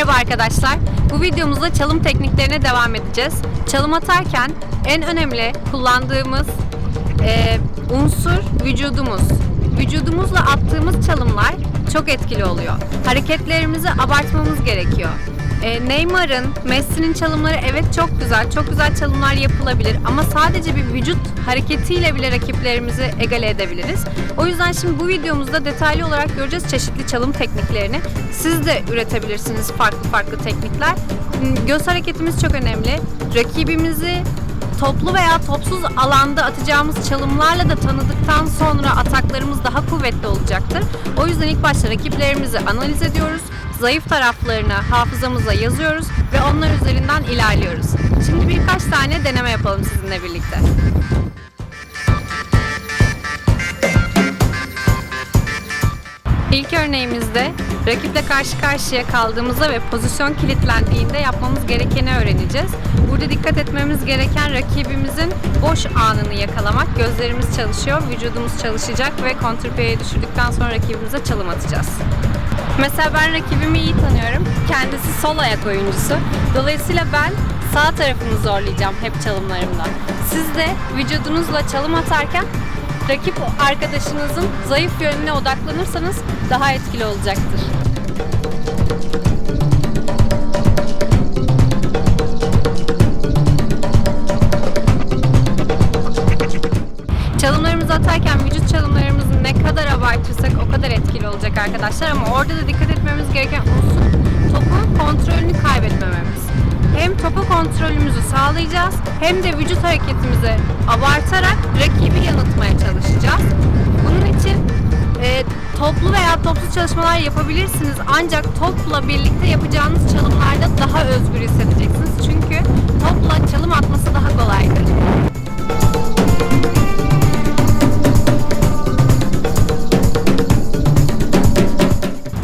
Merhaba arkadaşlar. Bu videomuzda çalım tekniklerine devam edeceğiz. Çalım atarken en önemli kullandığımız e, unsur vücudumuz. Vücudumuzla attığımız çalımlar çok etkili oluyor. Hareketlerimizi abartmamız gerekiyor. E, Neymar'ın, Messi'nin çalımları evet çok güzel, çok güzel çalımlar yapılabilir ama sadece bir vücut hareketiyle bile rakiplerimizi egale edebiliriz. O yüzden şimdi bu videomuzda detaylı olarak göreceğiz çeşitli çalım tekniklerini. Siz de üretebilirsiniz farklı farklı teknikler. Hmm, Göz hareketimiz çok önemli. Rakibimizi toplu veya topsuz alanda atacağımız çalımlarla da tanıdıktan sonra ataklarımız daha kuvvetli olacaktır. O yüzden ilk başta rakiplerimizi analiz ediyoruz. Zayıf taraflarını hafızamıza yazıyoruz ve onlar üzerinden ilerliyoruz. Şimdi birkaç tane deneme yapalım sizinle birlikte. İlk örneğimizde rakiple karşı karşıya kaldığımızda ve pozisyon kilitlendiğinde yapmamız gerekeni öğreneceğiz. Burada dikkat etmemiz gereken rakibimizin boş anını yakalamak. Gözlerimiz çalışıyor, vücudumuz çalışacak ve kontrpiyeye düşürdükten sonra rakibimize çalım atacağız. Mesela ben rakibimi iyi tanıyorum. Kendisi sol ayak oyuncusu. Dolayısıyla ben sağ tarafını zorlayacağım hep çalımlarımda. Siz de vücudunuzla çalım atarken rakip arkadaşınızın zayıf yönüne odaklanırsanız daha etkili olacaktır. Çalımlarımızı atarken vücut çalımlarımızı ne kadar abartırsak o kadar etkili olacak arkadaşlar ama orada da dikkat etmemiz gereken unsur topun kontrolünü kaybetmememiz. Hem topu kontrolümüzü sağlayacağız hem de vücut hareketimizi abartarak rakibi yanıltmaya çalışacağız. Bunun için e, toplu veya topsuz çalışmalar yapabilirsiniz ancak topla birlikte yapacağınız çalımlarda daha özgür hissedeceksiniz. Çünkü topla çalım atması daha kolaydır.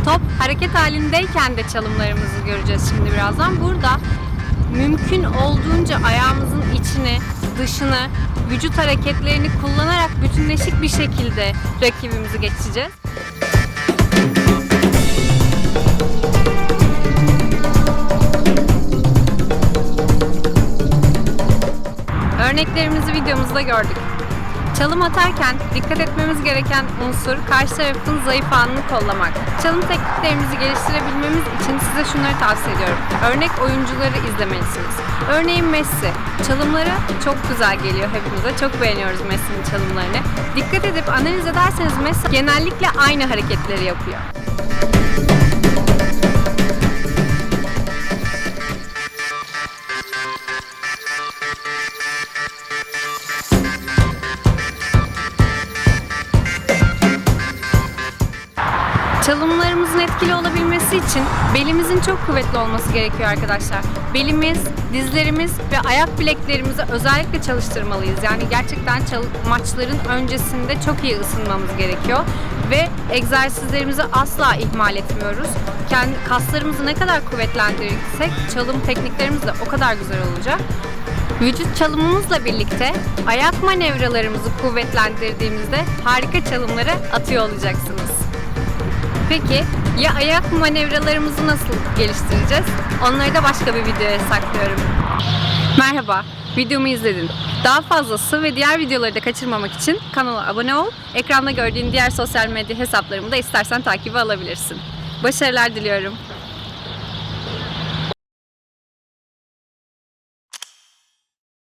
Top hareket halindeyken de çalımlarımızı göreceğiz şimdi birazdan. Burada mümkün olduğunca ayağımızın içini, dışını, vücut hareketlerini kullanarak bütünleşik bir şekilde rakibimizi geçeceğiz. Örneklerimizi videomuzda gördük. Çalım atarken dikkat etmemiz gereken unsur karşı tarafın zayıf anını kollamak. Çalım tekniklerimizi geliştirebilmemiz için size şunları tavsiye ediyorum. Örnek oyuncuları izlemelisiniz. Örneğin Messi. Çalımları çok güzel geliyor hepimize. Çok beğeniyoruz Messi'nin çalımlarını. Dikkat edip analiz ederseniz Messi genellikle aynı hareketleri yapıyor. Çalımlarımızın etkili olabilmesi için belimizin çok kuvvetli olması gerekiyor arkadaşlar. Belimiz, dizlerimiz ve ayak bileklerimizi özellikle çalıştırmalıyız. Yani gerçekten maçların öncesinde çok iyi ısınmamız gerekiyor ve egzersizlerimizi asla ihmal etmiyoruz. Kendi kaslarımızı ne kadar kuvvetlendirirsek çalım tekniklerimiz de o kadar güzel olacak. Vücut çalımımızla birlikte ayak manevralarımızı kuvvetlendirdiğimizde harika çalımları atıyor olacaksınız. Peki ya ayak manevralarımızı nasıl geliştireceğiz? Onları da başka bir videoya saklıyorum. Merhaba, videomu izledin. Daha fazlası ve diğer videoları da kaçırmamak için kanala abone ol. Ekranda gördüğün diğer sosyal medya hesaplarımı da istersen takibe alabilirsin. Başarılar diliyorum.